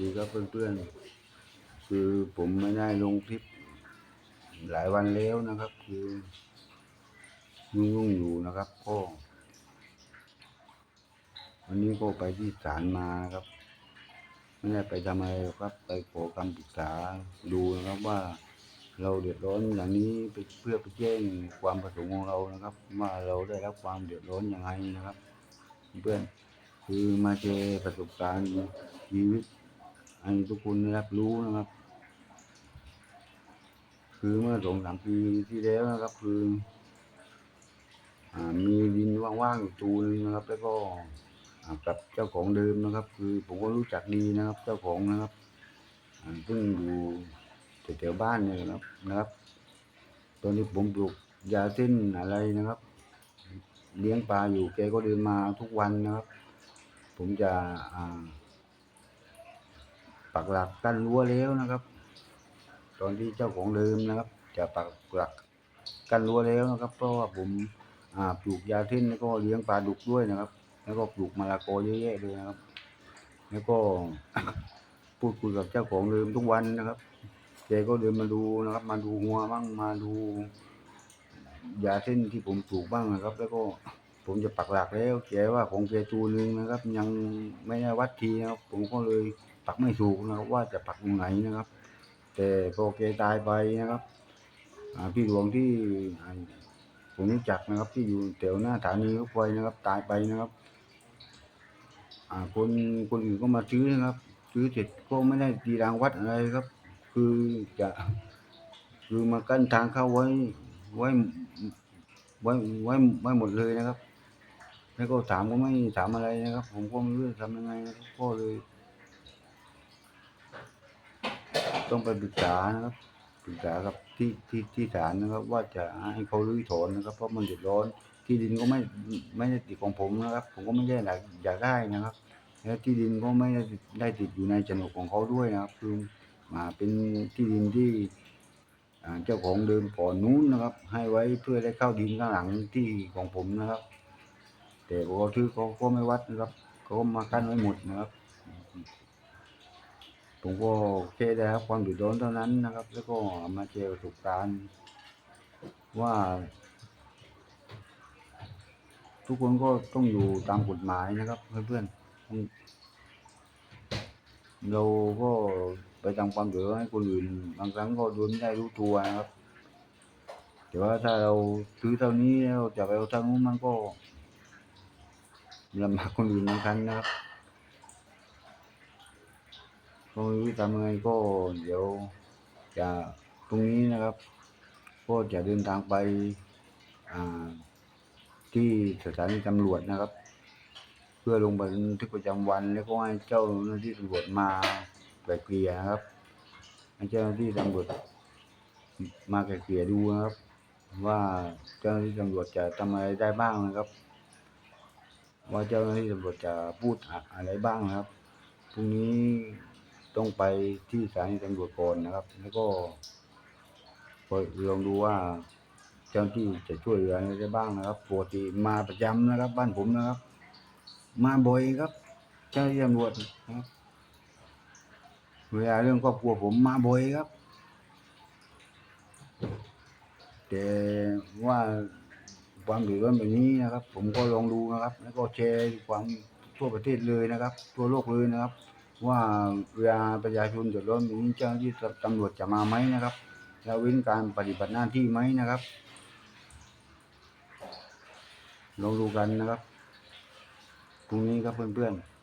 ดีครับเพื่อนๆ คือผมไม่ได้ลงคลิป หลายวันแล้วนะครับ คือยุ่งๆอยู่นะครับก็วันนี้ก็ไปที่ศาลมานะครับ ไม่ได้ไปทำอะไรครับ ไปขอคำปรึกษาดูนะครับว่าเราเดือดร้อนอย่างนี้ไปเพื่อไปแจ้งความประสงค์ของเรานะครับว่าเราได้รับความเดือดร้อนยังไงนะครับ เพื่อนคือมาเจอประสบการณ์ชีวิต ให้ทุกคนรับรู้นะครับ คือเมื่อสองสามปีที่แล้วนะครับ คือมีดินว่างๆอยู่ตูนึงนะครับ แล้วก็กับเจ้าของเดิมนะครับ คือผมก็รู้จักดีนะครับ เจ้าของนะครับซึ่งอยู่แถวๆบ้านเนี่ยนะครับนะครับ ตอนนี้ผมปลูกยาเส้นอะไรนะครับ เลี้ยงปลาอยู่แกก็เดินมาทุกวันนะครับ ผมจะอ่า ปักหลักกั้นรั้วแล้วนะครับ ตอนที่เจ้าของเดิมนะครับ จะปักหลักกั้นรั้วแล้วนะครับ เพราะว่าผมอ่าปลูกยาเส้นแล้วก็เลี้ยงปลาดุกด้วยนะครับ แล้วก็ปลูกมะละกอเยอะแยะเลยนะครับ แล้วก็พูดคุยกับเจ้าของเดิมทุกวันนะครับแกก็เดินมาดูนะครับ มาดูงัวบ้างมาดูยาเส้นที่ผมปลูกบ้างนะครับ แล้วก็ผมจะปักหลักแล้วแกว่าของแกตูนึงนะครับ ยังไม่ได้วัดทีนะครับ ผมก็เลย ปักไม่ถูกนะครับ ว่าจะปักตรงไหนนะครับ แต่พอแกตายไปนะครับพี่หลวงที่ผมรู้จักนะครับ ที่อยู่แถวหน้าสถานีรถไฟนะครับ ตายไปนะครับคนคนอื่นก็มาซื้อนะครับ ซื้อเสร็จก็ไม่ได้ตีรางวัดอะไรครับ คือจะคือมากั้นทางเข้าไว้ไว้ไว้ไว้ไว้หมดเลยนะครับ แล้วก็ถามก็ไม่ถามอะไรนะครับ ผมก็ไม่รู้จะทำยังไงก็เลย ต้องไปปรึกษานะครับปรึกษากับที่ที่ที่ศาลนะครับ ว่าจะให้เขารื้อถอนนะครับ เพราะมันเดือดร้อน ที่ดินก็ไม่ไม่ได้ติดของผมนะครับ ผมก็ไม่ได้อยากอยากได้นะครับ แล้วที่ดินก็ไม่ได้ได้ติดอยู่ในโฉนดของเขาด้วยนะครับ คือมาเป็นที่ดินที่เจ้าของเดิมก่อนนู้นนะครับ ให้ไว้เพื่อได้เข้าดินข้างหลังที่ของผมนะครับ แต่พอซื้อเขาก็ไม่วัดนะครับเขาก็มากั้นไว้หมดนะครับ ผมก็แค่ได้รับความเดือดร้อนเท่านั้นนะครับ แล้วก็มาเจอประสบการณ์ว่า ทุกคนก็ต้องอยู่ตามกฎหมายนะครับเพื่อนๆเราก็ไปทำความเดือดร้อนให้คนอื่น บางครั้งก็โดยไม่ได้รู้ตัวนะครับแต่ว่าถ้าเราซื้อเท่านี้แล้วจะไปเอาเท่านู้นมันก็ลำบากคนอื่นบางครั้งนะครับ ก็ไม่รู้ทำยังไงก็เดี๋ยวจะตรงนี้นะครับ ก็จะเดินทางไปที่สถานีตำรวจนะครับ เพื่อลงบันทึกประจำวัน แล้วก็ให้เจ้าหน้าที่ตำรวจมาไกล่เกลี่ยนะครับให้เจ้าหน้าที่ตำรวจมาไกล่เกลี่ยดูนะครับ ว่าเจ้าหน้าที่ตำรวจจะทำอะไรได้บ้างนะครับ ว่าเจ้าหน้าที่ตำรวจจะพูดอะไรบ้างนะครับพรุ่งนี้ ต้องไปที่สถานีตำรวจก่อนนะครับ แล้วก็ลองดูว่าเจ้าที่จะช่วยเหลืออะไรได้บ้างนะครับปกติมาประจำนะครับ บ้านผมนะครับ มาบ่อยครับ เจ้าหน้าที่ตำรวจนะครับเวลาเรื่องครอบครัวผมมาบ่อยครับ แต่ว่าความเดือดร้อนแบบนี้นะครับ ผมก็ลองดูนะครับ แล้วก็แชร์ความทั่วประเทศเลยนะครับ ทั่วโลกเลยนะครับ ว่าเวลาประชาชนเดือดร้อนมีเจ้าหน้าที่ตำรวจจะมาไหมนะครับแล้วเว้นการปฏิบัติหน้าที่ไหมนะครับลองดูกันนะครับ ตรงนี้ครับเพื่อนๆ